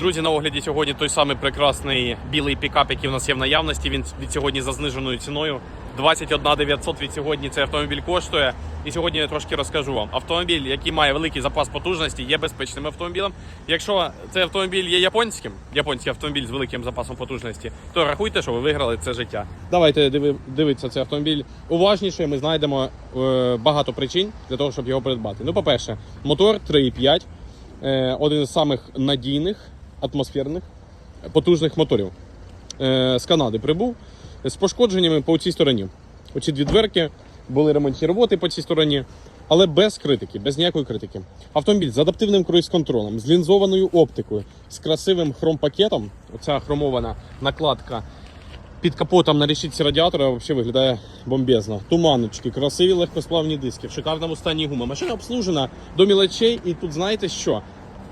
Друзі, на огляді сьогодні той самий прекрасний білий пікап, який в нас є в наявності. Він від сьогодні за зниженою ціною. 21 900 від сьогодні цей автомобіль коштує. І сьогодні я трошки розкажу вам. Автомобіль, який має великий запас потужності, є безпечним автомобілем. Якщо цей автомобіль є японським, японський автомобіль з великим запасом потужності, то рахуйте, що ви виграли це життя. Давайте диви, дивитися цей автомобіль уважніше. Ми знайдемо е, багато причин для того, щоб його придбати. Ну, по-перше, мотор 3,5, е, один з самих надійних атмосферних потужних моторів. Е, з Канади прибув з пошкодженнями по цій стороні. Оці дві дверки були ремонтні роботи по цій стороні, але без критики, без ніякої критики. Автомобіль з адаптивним круїз-контролем, з лінзованою оптикою, з красивим хромпакетом. Оця хромована накладка під капотом на решітці радіатора взагалі виглядає бомбезно. Туманочки, красиві легкосплавні диски, в шикарному стані гуми. Машина обслужена до мілочей, і тут знаєте що?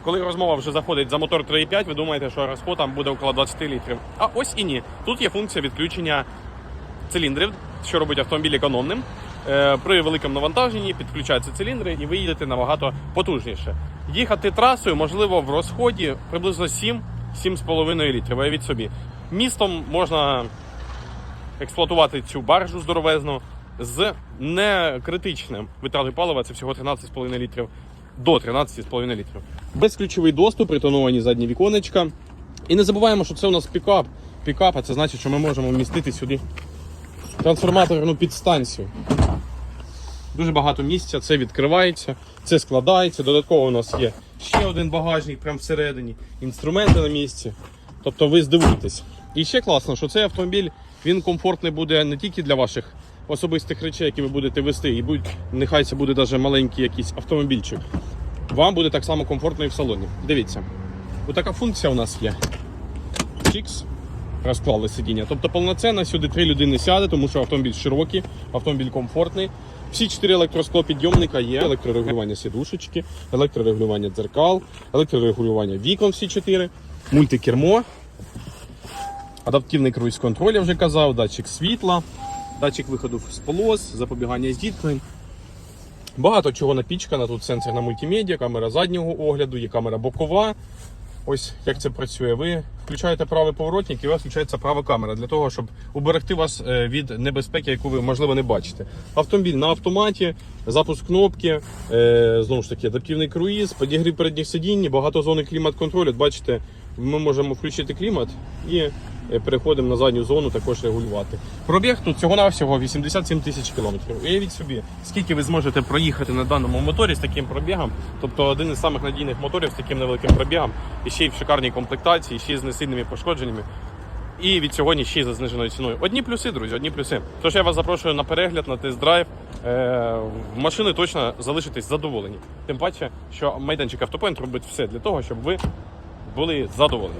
Коли розмова вже заходить за мотор 3,5, ви думаєте, що розход там буде около 20 літрів. А ось і ні. Тут є функція відключення циліндрів, що робить автомобіль економним. Е, При великому навантаженні підключаються циліндри і ви їдете набагато потужніше. Їхати трасою можливо в розході приблизно 7-7,5 літрів. Уявіть собі. Містом можна експлуатувати цю баржу здоровезну з некритичним витратою палива, це всього 13,5 літрів до 13,5 літрів. Безключовий доступ, притоновані задні віконечка. І не забуваємо, що це у нас пікап. Пікап, а це значить, що ми можемо вмістити сюди трансформаторну підстанцію. Дуже багато місця, це відкривається, це складається. Додатково у нас є ще один багажник прямо всередині, інструменти на місці. Тобто ви здивуєтесь. І ще класно, що цей автомобіль він комфортний буде не тільки для ваших особистих речей, які ви будете вести, і будь, нехай це буде навіть маленький якийсь автомобільчик. Вам буде так само комфортно і в салоні. Дивіться, отака функція у нас є. Чікс. Розклали сидіння. Тобто повноцінно сюди три людини сяде, тому що автомобіль широкий, автомобіль комфортний. Всі чотири електросклопідйомника є, електрорегулювання сідушечки, електрорегулювання дзеркал, електрорегулювання вікон всі чотири, мультикермо, адаптивний круїз-контроль, я вже казав, датчик світла, датчик виходу з полос, запобігання зіткнень. Багато чого напічкано. Тут сенсорна мультимедіа, камера заднього огляду, є камера бокова. Ось як це працює. Ви включаєте правий поворотник і у вас включається права камера для того, щоб уберегти вас е, від небезпеки, яку ви можливо не бачите. Автомобіль на автоматі, запуск кнопки, е, знову ж таки, адаптивний круїз, підігрів передніх сидінь, багато зони клімат-контролю. Бачите, ми можемо включити клімат і е, переходимо на задню зону, також регулювати. Пробіг тут всього-навсього 87 тисяч кілометрів. Уявіть собі, скільки ви зможете проїхати на даному моторі з таким пробігом. Тобто один із самих надійних моторів з таким невеликим пробігом, і ще й в шикарній комплектації, ще з несильними пошкодженнями. І від сьогодні ще за зниженою ціною. Одні плюси, друзі, одні плюси. Тож я вас запрошую на перегляд, на тест-драйв. Е, машини точно залишитесь задоволені. Тим паче, що майданчик Автопоінт робить все для того, щоб ви були задоволені.